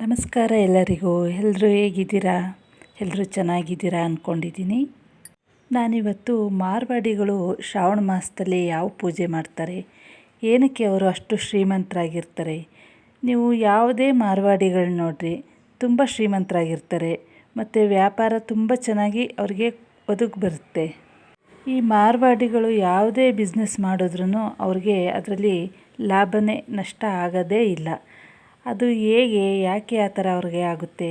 ನಮಸ್ಕಾರ ಎಲ್ಲರಿಗೂ. ಎಲ್ಲರೂ ಹೇಗಿದ್ದೀರಾ? ಎಲ್ಲರೂ ಚೆನ್ನಾಗಿದ್ದೀರಾ ಅಂದ್ಕೊಂಡಿದ್ದೀನಿ ನಾನಿವತ್ತು ಮಾರ್ವಾಡಿಗಳು ಶ್ರಾವಣ ಮಾಸದಲ್ಲಿ ಯಾವ ಪೂಜೆ ಮಾಡ್ತಾರೆ? ಏನಕ್ಕೆ ಅವರು ಅಷ್ಟು ಶ್ರೀಮಂತರಾಗಿರ್ತಾರೆ? ನೀವು ಯಾವುದೇ ಮಾರ್ವಾಡಿಗಳು ನೋಡಿರಿ, ತುಂಬ ಶ್ರೀಮಂತರಾಗಿರ್ತಾರೆ. ಮತ್ತು ವ್ಯಾಪಾರ ತುಂಬ ಚೆನ್ನಾಗಿ ಅವ್ರಿಗೆ ಒದಗಿ ಬರುತ್ತೆ. ಈ ಮಾರ್ವಾಡಿಗಳು ಯಾವುದೇ ಬಿಸ್ನೆಸ್ ಮಾಡಿದ್ರೂ ಅವ್ರಿಗೆ ಅದರಲ್ಲಿ ಲಾಭನೇ ನಷ್ಟ ಆಗೋದೇ ಇಲ್ಲ. ಅದು ಹೇಗೆ, ಯಾಕೆ ಆ ಥರ ಅವ್ರಿಗೆ ಆಗುತ್ತೆ?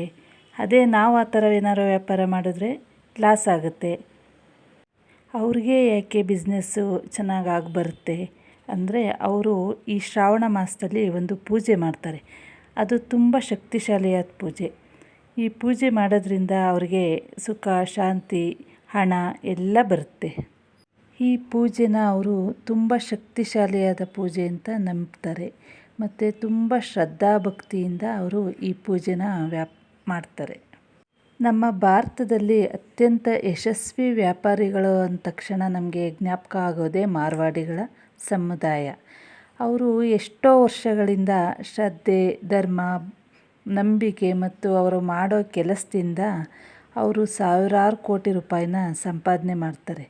ಅದೇ ನಾವು ಆ ಥರ ಏನಾರು ವ್ಯಾಪಾರ ಮಾಡಿದ್ರೆ ಲಾಸ್ ಆಗುತ್ತೆ. ಅವ್ರಿಗೆ ಯಾಕೆ ಬಿಸ್ನೆಸ್ಸು ಚೆನ್ನಾಗಿ ಆಗಿ ಬರುತ್ತೆ ಅಂದರೆ ಅವರು ಈ ಶ್ರಾವಣ ಮಾಸದಲ್ಲಿ ಒಂದು ಪೂಜೆ ಮಾಡ್ತಾರೆ. ಅದು ತುಂಬ ಶಕ್ತಿಶಾಲಿಯಾದ ಪೂಜೆ. ಈ ಪೂಜೆ ಮಾಡೋದ್ರಿಂದ ಅವ್ರಿಗೆ ಸುಖ, ಶಾಂತಿ, ಹಣ ಎಲ್ಲ ಬರುತ್ತೆ. ಈ ಪೂಜೆನ ಅವರು ತುಂಬ ಶಕ್ತಿಶಾಲಿಯಾದ ಪೂಜೆ ಅಂತ ನಂಬ್ತಾರೆ. ಮತ್ತು ತುಂಬ ಶ್ರದ್ಧಾ ಭಕ್ತಿಯಿಂದ ಅವರು ಈ ಪೂಜೆನ ವ್ಯಾಪ್, ಮಾಡ್ತಾರೆ. ನಮ್ಮ ಭಾರತದಲ್ಲಿ ಅತ್ಯಂತ ಯಶಸ್ವಿ ವ್ಯಾಪಾರಿಗಳು ಅಂದ ತಕ್ಷಣ ನಮಗೆ ಜ್ಞಾಪಕ ಆಗೋದೇ ಮಾರ್ವಾಡಿಗಳ ಸಮುದಾಯ. ಅವರು ಎಷ್ಟೋ ವರ್ಷಗಳಿಂದ ಶ್ರದ್ಧೆ, ಧರ್ಮ, ನಂಬಿಕೆ ಮತ್ತು ಅವರು ಮಾಡೋ ಕೆಲಸದಿಂದ ಅವರು ಸಾವಿರಾರು ಕೋಟಿ ರೂಪಾಯಿನ ಸಂಪಾದನೆ ಮಾಡ್ತಾರೆ.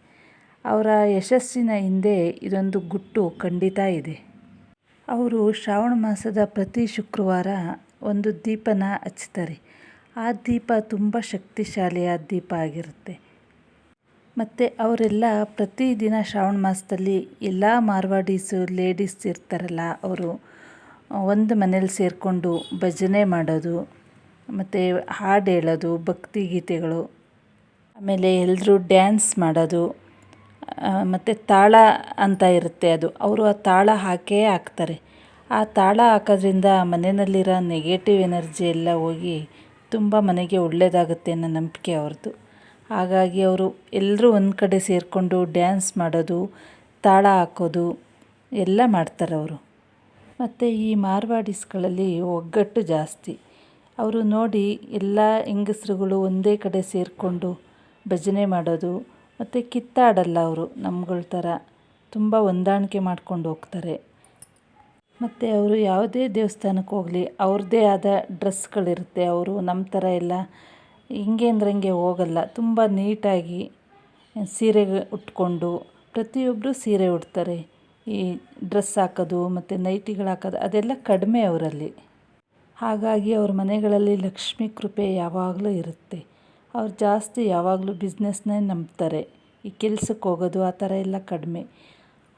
ಅವರ ಯಶಸ್ಸಿನ ಹಿಂದೆ ಇದೊಂದು ಗುಟ್ಟು ಖಂಡಿತ ಇದೆ. ಅವರು ಶ್ರಾವಣ ಮಾಸದ ಪ್ರತಿ ಶುಕ್ರವಾರ ಒಂದು ದೀಪನ ಹಚ್ತಾರೆ ಆ ದೀಪ ತುಂಬ ಶಕ್ತಿಶಾಲಿಯ ದೀಪ ಆಗಿರುತ್ತೆ. ಮತ್ತು ಅವರೆಲ್ಲ ಪ್ರತಿದಿನ ಶ್ರಾವಣ ಮಾಸದಲ್ಲಿ ಎಲ್ಲ ಮಾರ್ವಾಡೀಸು, ಲೇಡೀಸ್ ಇರ್ತಾರಲ್ಲ, ಅವರು ಒಂದು ಮನೇಲಿ ಸೇರಿಕೊಂಡು ಭಜನೆ ಮಾಡೋದು, ಮತ್ತು ಹಾಡು ಹೇಳೋದು, ಭಕ್ತಿ ಗೀತೆಗಳು, ಆಮೇಲೆ ಎಲ್ಲರೂ ಡ್ಯಾನ್ಸ್ ಮಾಡೋದು. ಮತ್ತು ತಾಳ ಅಂತ ಇರುತ್ತೆ ಅದು. ಅವರು ಆ ತಾಳ ಹಾಕೇ ಹಾಕ್ತಾರೆ. ಆ ತಾಳ ಹಾಕೋದ್ರಿಂದ ಮನೆಯಲ್ಲಿರೋ ನೆಗೆಟಿವ್ ಎನರ್ಜಿ ಎಲ್ಲ ಹೋಗಿ ತುಂಬ ಮನೆಗೆ ಒಳ್ಳೆಯದಾಗುತ್ತೆ ಅನ್ನೋ ನಂಬಿಕೆ ಅವ್ರದ್ದು. ಹಾಗಾಗಿ ಅವರು ಎಲ್ಲರೂ ಒಂದು ಕಡೆ ಸೇರಿಕೊಂಡು ಡ್ಯಾನ್ಸ್ ಮಾಡೋದು, ತಾಳ ಹಾಕೋದು ಎಲ್ಲ ಮಾಡ್ತಾರೆ ಅವರು. ಮತ್ತು ಈ ಮಾರ್ವಾಡಿಸ್ಗಳಲ್ಲಿ ಒಗ್ಗಟ್ಟು ಜಾಸ್ತಿ. ಅವರು ನೋಡಿ ಎಲ್ಲ ಹೆಂಗಸ್ರುಗಳು ಒಂದೇ ಕಡೆ ಸೇರಿಕೊಂಡು ಭಜನೆ ಮಾಡೋದು ಮತ್ತು ಕಿತ್ತಾಡಲ್ಲ ಅವರು ನಮ್ಗಳ ಥರ ತುಂಬ ಹೊಂದಾಣಿಕೆ ಮಾಡ್ಕೊಂಡು ಹೋಗ್ತಾರೆ. ಮತ್ತು ಅವರು ಯಾವುದೇ ದೇವಸ್ಥಾನಕ್ಕೆ ಹೋಗಲಿ ಅವ್ರದ್ದೇ ಆದ ಡ್ರೆಸ್ಗಳಿರುತ್ತೆ. ಅವರು ನಮ್ಮ ಥರ ಎಲ್ಲ ಹಿಂಗೆ ಅಂದ್ರೆ ಹಿಂಗೆ ಹೋಗಲ್ಲ. ತುಂಬ ನೀಟಾಗಿ ಸೀರೆ ಉಟ್ಕೊಂಡು ಪ್ರತಿಯೊಬ್ಬರು ಸೀರೆ ಉಡ್ತಾರೆ. ಈ ಡ್ರೆಸ್ ಹಾಕೋದು ಮತ್ತು ನೈಟಿಗಳು ಹಾಕೋದು ಅದೆಲ್ಲ ಕಡಿಮೆ ಅವರಲ್ಲಿ. ಹಾಗಾಗಿ ಅವ್ರ ಮನೆಗಳಲ್ಲಿ ಲಕ್ಷ್ಮೀ ಕೃಪೆ ಯಾವಾಗಲೂ ಇರುತ್ತೆ. ಅವ್ರು ಜಾಸ್ತಿ ಯಾವಾಗಲೂ ಬಿಸ್ನೆಸ್ನೇ ನಂಬ್ತಾರೆ. ಈ ಕೆಲ್ಸಕ್ಕೆ ಹೋಗೋದು ಆ ಥರ ಎಲ್ಲ ಕಡಿಮೆ.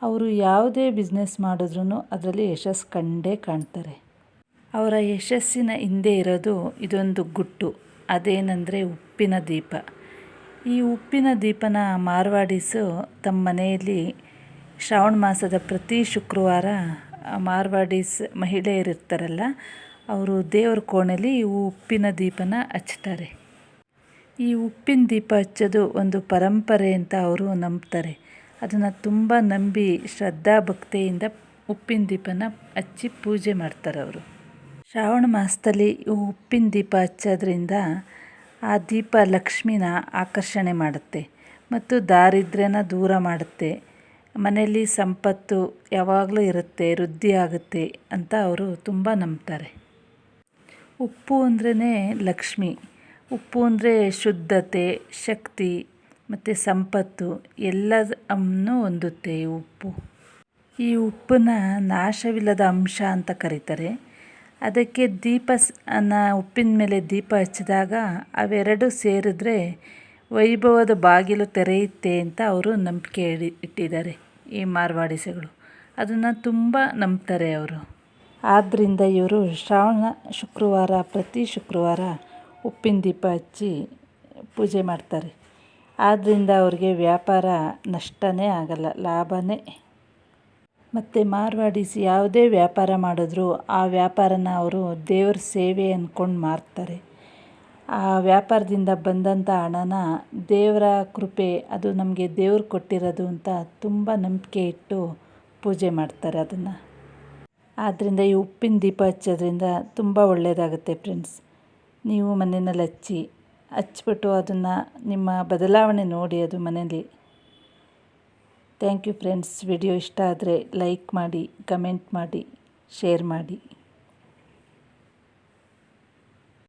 ಅವರು ಯಾವುದೇ ಬಿಸ್ನೆಸ್ ಮಾಡಿದ್ರೂ ಅದರಲ್ಲಿ ಯಶಸ್ಸು ಕಂಡೇ ಕಾಣ್ತಾರೆ. ಅವರ ಯಶಸ್ಸಿನ ಹಿಂದೆ ಇರೋದು ಇದೊಂದು ಗುಟ್ಟು. ಅದೇನೆಂದರೆ ಉಪ್ಪಿನ ದೀಪ. ಈ ಉಪ್ಪಿನ ದೀಪನ ಮಾರ್ವಾಡಿಸು ತಮ್ಮ ಮನೆಯಲ್ಲಿ ಶ್ರಾವಣ ಮಾಸದ ಪ್ರತಿ ಶುಕ್ರವಾರ ಮಾರ್ವಾಡೀಸ್ ಮಹಿಳೆಯರಿರ್ತಾರಲ್ಲ, ಅವರು ದೇವರ ಕೋಣೆಯಲ್ಲಿ ಈ ಉಪ್ಪಿನ ದೀಪನ ಹಚ್ತಾರೆ. ಈ ಉಪ್ಪಿನ ದೀಪ ಹಚ್ಚೋದು ಒಂದು ಪರಂಪರೆ ಅಂತ ಅವರು ನಂಬ್ತಾರೆ. ಅದನ್ನು ತುಂಬ ನಂಬಿ ಶ್ರದ್ಧಾ ಭಕ್ತಿಯಿಂದ ಉಪ್ಪಿನ ದೀಪನ ಹಚ್ಚಿ ಪೂಜೆ ಮಾಡ್ತಾರೆ ಅವರು. ಶ್ರಾವಣ ಮಾಸದಲ್ಲಿ ಉಪ್ಪಿನ ದೀಪ ಹಚ್ಚೋದ್ರಿಂದ ಆ ದೀಪ ಲಕ್ಷ್ಮಿನ ಆಕರ್ಷಣೆ ಮಾಡುತ್ತೆ ಮತ್ತು ದಾರಿದ್ರ್ಯನ ದೂರ ಮಾಡುತ್ತೆ. ಮನೆಯಲ್ಲಿ ಸಂಪತ್ತು ಯಾವಾಗಲೂ ಇರುತ್ತೆ, ವೃದ್ಧಿ ಆಗುತ್ತೆ ಅಂತ ಅವರು ತುಂಬ ನಂಬ್ತಾರೆ. ಉಪ್ಪು ಅಂದ್ರೇ ಲಕ್ಷ್ಮಿ. ಉಪ್ಪು ಅಂದರೆ ಶುದ್ಧತೆ, ಶಕ್ತಿ ಮತ್ತು ಸಂಪತ್ತು ಎಲ್ಲವನ್ನು ಹೊಂದುತ್ತೆ ಈ ಉಪ್ಪು. ಈ ಉಪ್ಪನ್ನ ನಾಶವಿಲ್ಲದ ಅಂಶ ಅಂತ ಕರೀತಾರೆ. ಅದಕ್ಕೆ ದೀಪ ಅನ್ನ ಉಪ್ಪಿನ ಮೇಲೆ ದೀಪ ಹಚ್ಚಿದಾಗ ಅವೆರಡು ಸೇರಿದ್ರೆ ವೈಭವದ ಬಾಗಿಲು ತೆರೆಯುತ್ತೆ ಅಂತ ಅವರು ನಂಬಿಕೆ ಇಟ್ಟಿದ್ದಾರೆ ಈ ಮಾರ್ವಾಡಿಸಗಳು. ಅದನ್ನು ತುಂಬ ನಂಬ್ತಾರೆ ಅವರು. ಆದ್ದರಿಂದ ಇವರು ಶ್ರಾವಣ ಶುಕ್ರವಾರ ಪ್ರತಿ ಶುಕ್ರವಾರ ಉಪ್ಪಿನ ದೀಪ ಹಚ್ಚಿ ಪೂಜೆ ಮಾಡ್ತಾರೆ. ಆದ್ದರಿಂದ ಅವ್ರಿಗೆ ವ್ಯಾಪಾರ ನಷ್ಟನೇ ಆಗಲ್ಲ, ಲಾಭನೇ. ಮತ್ತು ಮಾರ್ವಾಡಿಸ್ ಯಾವುದೇ ವ್ಯಾಪಾರ ಮಾಡಿದ್ರು ಆ ವ್ಯಾಪಾರನ ಅವರು ದೇವ್ರ ಸೇವೆ ಅಂದ್ಕೊಂಡು ಮಾರ್ತಾರೆ. ಆ ವ್ಯಾಪಾರದಿಂದ ಬಂದಂಥ ಹಣನ ದೇವರ ಕೃಪೆ, ಅದು ನಮಗೆ ದೇವ್ರು ಕೊಟ್ಟಿರೋದು ಅಂತ ತುಂಬ ನಂಬಿಕೆ ಇಟ್ಟು ಪೂಜೆ ಮಾಡ್ತಾರೆ ಅದನ್ನು. ಆದ್ದರಿಂದ ಈ ಉಪ್ಪಿನ ದೀಪ ಹಚ್ಚೋದ್ರಿಂದ ತುಂಬ ಒಳ್ಳೆಯದಾಗುತ್ತೆ ಫ್ರೆಂಡ್ಸ್ ನೀವು ಮನೆಯಲ್ಲಿ ಹಚ್ಚಿ ಹಚ್ಚಿಬಿಟ್ಟು ಅದನ್ನು ನಿಮ್ಮ ಬದಲಾವಣೆ ನೋಡಿ ಅದು ಮನೇಲಿ ಥ್ಯಾಂಕ್ ಯು ಫ್ರೆಂಡ್ಸ್ ವಿಡಿಯೋ ಇಷ್ಟ ಆದರೆ ಲೈಕ್ ಮಾಡಿ ಕಮೆಂಟ್ ಮಾಡಿ ಶೇರ್ ಮಾಡಿ.